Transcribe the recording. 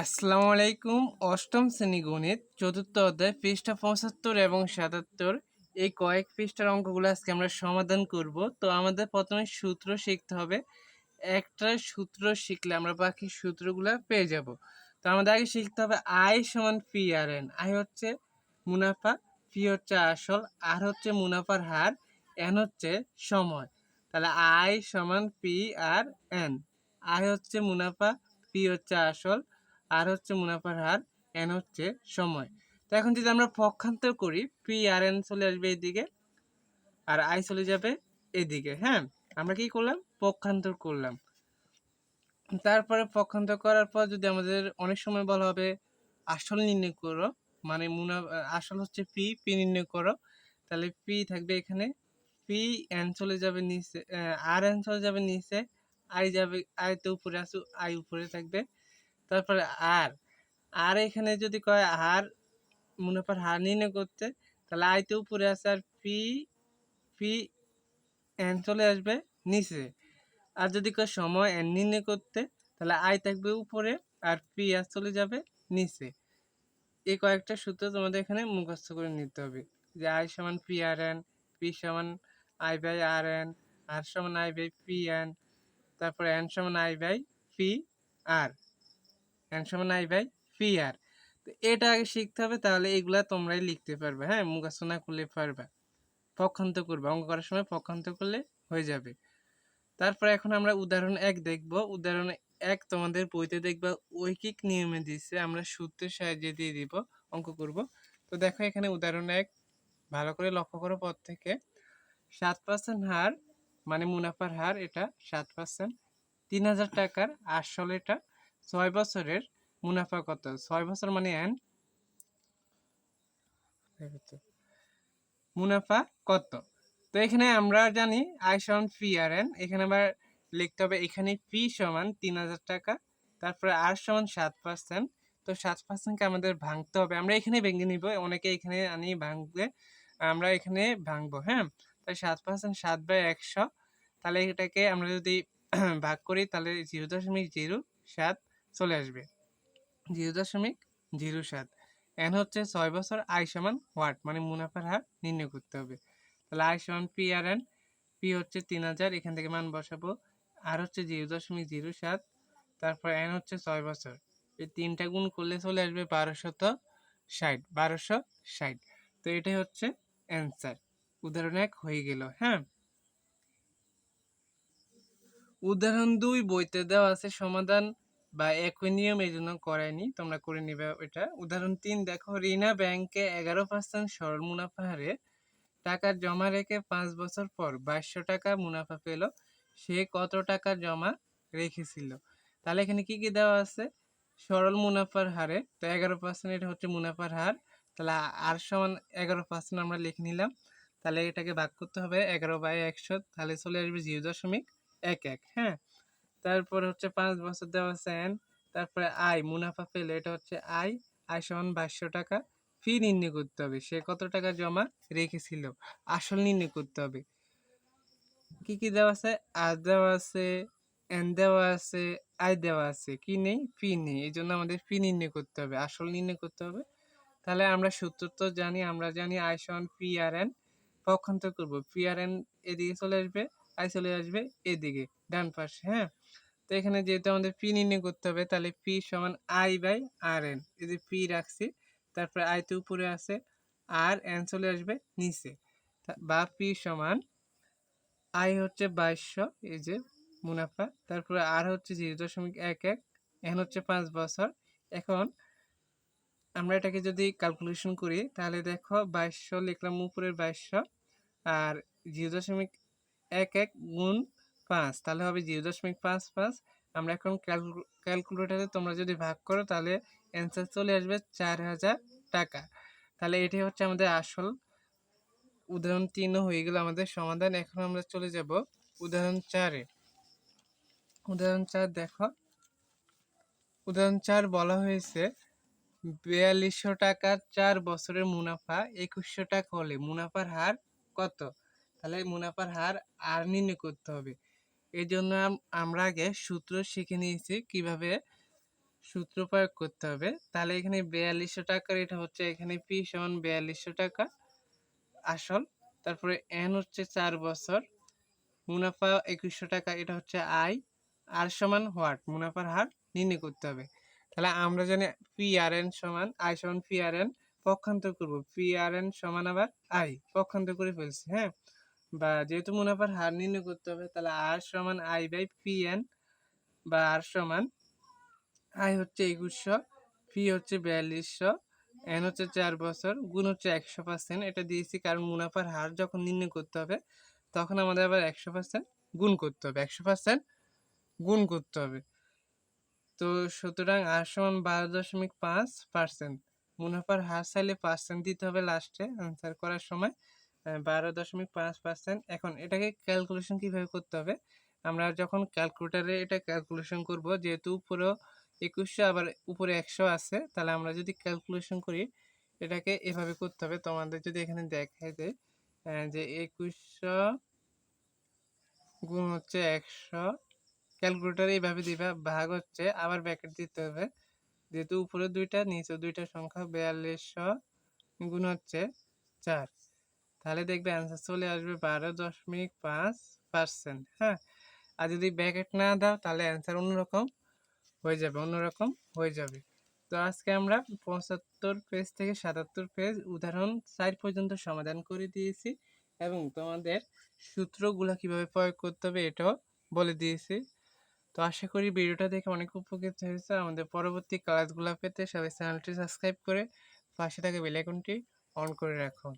আসসালামু আলাইকুম। অষ্টম শ্রেণি গণিত, চতুর্থ অধ্যায়, পৃষ্ঠা পঁচাত্তর এবং সাতাত্তর। এই কয়েক পৃষ্ঠার অঙ্কগুলো আজকে আমরা সমাধান করব। তো আমাদের প্রথমে সূত্র শিখতে হবে। একটা সূত্র শিখলে আমরা বাকি সূত্রগুলো পেয়ে যাব। তো আমাদের আগে শিখতে হবে আই সমান পি আর এন আই হচ্ছে মুনাফা পি হচ্ছে আসল আর হচ্ছে মুনাফার হার এন হচ্ছে সময়। তাহলে আই সমান পি আর এন আই হচ্ছে মুনাফা পি হচ্ছে আসল আর হচ্ছে মুনাফার হার এন হচ্ছে সময়। তো এখন যদি আমরা পক্ষান্তর করি পি আর এন চলে আসবে এদিকে আর আই চলে যাবে এদিকে হ্যাঁ? আমরা কি করলাম? পক্ষান্তর করলাম। তারপরে পক্ষান্তর করার পর যদি আমাদের অনেক সময় বলা হবে, আসল নির্ণয় করো মানে মুনা, আসল হচ্ছে পি পি নির্ণয় করো, তাহলে পি থাকবে এখানে পি এন চলে যাবে নিচে আর এন চলে যাবে নিচে আই যাবে আই তো উপরে আসু আই উপরে থাকবে। তারপরে আর আর এখানে যদি কয় হার মুনাফার হার নির্ণয় করতে, তাহলে আইতে উপরে আসে আর পি পি এন চলে আসবে নিচে। আর যদি কয় সময় এন নির্ণয় করতে, তাহলে আই থাকবে উপরে আর পি আর চলে যাবে নিচে। এই কয়েকটা সূত্র তোমাদের এখানে মুখস্থ করে নিতে হবে। যে আই সমান পি আর এন পি সমান I by R N R সমান আই বাই পি এন তারপরে এন সমান আই বাই পি আর। সমান আই বাই পি আর তো এটা আগে শিখতে হবে, তাহলে এগুলা তোমরাই লিখতে পারবে হ্যাঁ? মুখস্থ না করলে পারবা, পক্ষান্ত করবে, অঙ্ক করার সময় পক্ষান্ত করলে হয়ে যাবে। তারপর এখন আমরা উদাহরণ এক দেখব, উদাহরণ এক তোমাদের বইতে দেখবা, ঐকিক নিয়মে দিচ্ছে আমরা সূত্রের সাহায্যে দিয়ে দিব, অঙ্ক করব। তো দেখো এখানে উদাহরণ এক, ভালো করে লক্ষ্য করো পর থেকে। সাত পার্সেন্ট হার মানে মুনাফার হার, এটা সাত পার্সেন্ট তিন হাজার টাকার আসল এটা ছয় বছরের মুনাফা কত? ছয় বছর মানে এন? মুনাফা কত? তো এখানে আমরা জানি আই সমান ফি আর এন। এখানে আবার লিখতে হবে এখানে ফি সমান তিন হাজার টাকা তারপরে আর সমান সাত পার্সেন্ট। তো সাত পার্সেন্টকে আমাদের ভাঙতে হবে। আমরা এখানে ভেঙে নিব অনেকে এখানে আনি ভাঙলে আমরা এখানে ভাঙবো হ্যাঁ? তাই সাত পার্সেন্ট সাত বাই একশো তাহলে এটাকে আমরা যদি ভাগ করি তাহলে জিরো দশমিক জিরো সাত চলে আসবে। জিরো দশমিক জিরো সাত। এন হচ্ছে ছয় বছর আই সমান ওয়াট মানে মুনাফার হার নির্ণয় করতে হবে। তাহলে আই সমান পি আর এন পি হচ্ছে তিন হাজার, এখান থেকে মান বসাবো। আর হচ্ছে জিরো দশমিক জিরো সাত, তারপর এন হচ্ছে ছয় বছর। এই তিনটা গুণ করলে চলে আসবে বারোশত ষাট বারোশো ষাট। তো এটাই হচ্ছে অ্যান্সার উদাহরণ এক হয়ে গেল হ্যাঁ? উদাহরণ দুই বইতে দেওয়া আছে সমাধান বা একই নিয়ম এই জন্য করায়নি। তোমরা করে নিবে এটা। উদাহরণ তিন, দেখো, রিনা ব্যাংকে এগারো পার্সেন্ট সরল মুনাফা হারে। টাকা জমা রেখে পাঁচ বছর পর বাইশশো টাকা মুনাফা পেল। সে কত টাকা জমা রেখেছিল? তাহলে এখানে কি কি দেওয়া আছে? সরল মুনাফার হারে। তো এগারো পার্সেন্ট এটা হচ্ছে মুনাফার হার। তাহলে আর সমান এগারো পার্সেন্ট আমরা লিখে নিলাম। তাহলে এটাকে ভাগ করতে হবে এগারো বাই একশো। তাহলে চলে আসবে জিরো দশমিক এক এক হ্যাঁ? তারপর হচ্ছে পাঁচ বছর দেওয়া আছে এন তারপরে আই মুনাফা পেলে এটা হচ্ছে আই আই সমান বাইশশো টাকা। ফি নির্ণয় করতে হবে, সে কত টাকা জমা রেখেছিল, আসল নির্ণয় করতে হবে। কি কি দেওয়া আছে? আর দেওয়া আছে, এন দেওয়া আছে, আই দেওয়া আছে, কি নেই? ফি নেই, এই জন্য আমাদের ফি নির্ণয় করতে হবে, আসল নির্ণয় করতে হবে। তাহলে আমরা সূত্র তো জানি, আমরা জানি আই সমান পি আর এন, পক্ষান্তর করব পি আর এন এদিকে চলে আসবে আই চলে আসবে এদিকে, ডান পাশে হ্যাঁ? তো এখানে যেহেতু আমাদের পি নির্ণয় করতে হবে, তাহলে পি সমান আই বাই আর এন এই যে পি রাখছি, তারপরে আই তো উপরে আছে, আর এন চলে আসবে নিচে। বা পি সমান আই হচ্ছে বাইশশো, এই যে মুনাফা। তারপরে আর হচ্ছে জিরো দশমিক এক এক এন হচ্ছে পাঁচ বছর। এখন আমরা এটাকে যদি ক্যালকুলেশন করি, তাহলে দেখো বাইশশো লিখলাম উপরের বাইশশো, আর জিরো দশমিক এক এক গুণ পাঁচ, তাহলে হবে জিরো দশমিক পাঁচ পাঁচ। আমরা এখন ক্যালকুলেটারে তোমরা যদি ভাগ করো, তাহলে অ্যান্সার চলে আসবে চার হাজার টাকা। তাহলে এটি হচ্ছে আমাদের আসল উদাহরণ তিনও হয়ে গেল আমাদের সমাধান। এখন আমরা চলে যাব উদাহরণ চারে। উদাহরণ চার দেখো। উদাহরণ চার বলা হয়েছে, বিয়াল্লিশশো টাকার চার বছরের মুনাফা একুশশো টাকা হলে মুনাফার হার কত? তাহলে মুনাফার হার আর নির্ণয় করতে হবে। এই জন্য আমরা আগে সূত্র শিখে নিয়েছি কীভাবে সূত্র প্রয়োগ করতে হবে। তাহলে এখানে বিয়াল্লিশশো টাকার এটা হচ্ছে এখানে পি সমান বিয়াল্লিশশো টাকা আসল। তারপরে এন হচ্ছে চার বছর, মুনাফা একুশশো টাকা, এটা হচ্ছে আয় আর সমান হোয়াট, মুনাফার হার নির্ণয় করতে হবে। তাহলে আমরা জানি পি আর এন সমান আই সমান পি আর এন পক্ষান্তর করব। পি আর এন সমান আবার আই পক্ষান্তর করে ফেলছি হ্যাঁ? বা যেহেতু মুনাফার হার নির্ণয় করতে হবে, তাহলে আর সমান আই বাই পি এন বা আর সমান আই হচ্ছে একুশশো পি হচ্ছে বিয়াল্লিশশো এন হচ্ছে চার বছর, গুণ হচ্ছে একশো পার্সেন্ট এটা দিয়েছি কারণ মুনাফার হার যখন নির্ণয় করতে হবে, তখন আমাদের আবার একশো পার্সেন্ট গুণ করতে হবে, একশো পার্সেন্ট গুণ করতে হবে। তো সুতরাং আর সমান বারো দশমিক পাঁচ পার্সেন্ট মুনাফার হার চাইলে পার্সেন্ট দিতে হবে লাস্টে আনসার করার সময়। বারো দশমিক পাঁচ পার্সেন্ট এখন এটাকে ক্যালকুলেশন কীভাবে করতে হবে? আমরা যখন ক্যালকুলেটারে এটা ক্যালকুলেশন করব, যেহেতু উপরেও একুশশো, আবার উপরে একশো আছে, তাহলে আমরা যদি ক্যালকুলেশন করি, এটাকে এভাবে করতে হবে। তোমাদের যদি এখানে দেখায় যে যে একুশশো গুণ হচ্ছে একশো ক্যালকুলেটার এইভাবে দিবা, ভাগ হচ্ছে, আবার ব্র্যাকেট দিতে হবে। যেহেতু উপরে দুইটা নিচে দুইটা সংখ্যা, বিয়াল্লিশশো গুণ হচ্ছে চার। তাহলে দেখবে অ্যান্সার চলে আসবে বারো দশমিক পাঁচ পার্সেন্ট হ্যাঁ? আর যদি ব্র্যাকেট না দাও তাহলে অ্যান্সার অন্যরকম হয়ে যাবে, অন্যরকম হয়ে যাবে। তো আজকে আমরা পঁচাত্তর পেজ থেকে সাতাত্তর পেজ উদাহরণ চার পর্যন্ত সমাধান করে দিয়েছি এবং তোমাদের সূত্রগুলো কীভাবে প্রয়োগ করতে হবে এটাও বলে দিয়েছি। তো আশা করি ভিডিওটা দেখে অনেক উপকৃত হয়েছে। আমাদের পরবর্তী ক্লাসগুলো পেতে সবাই চ্যানেলটি সাবস্ক্রাইব করে পাশে থাকা বেল আইকনটি অন করে রাখুন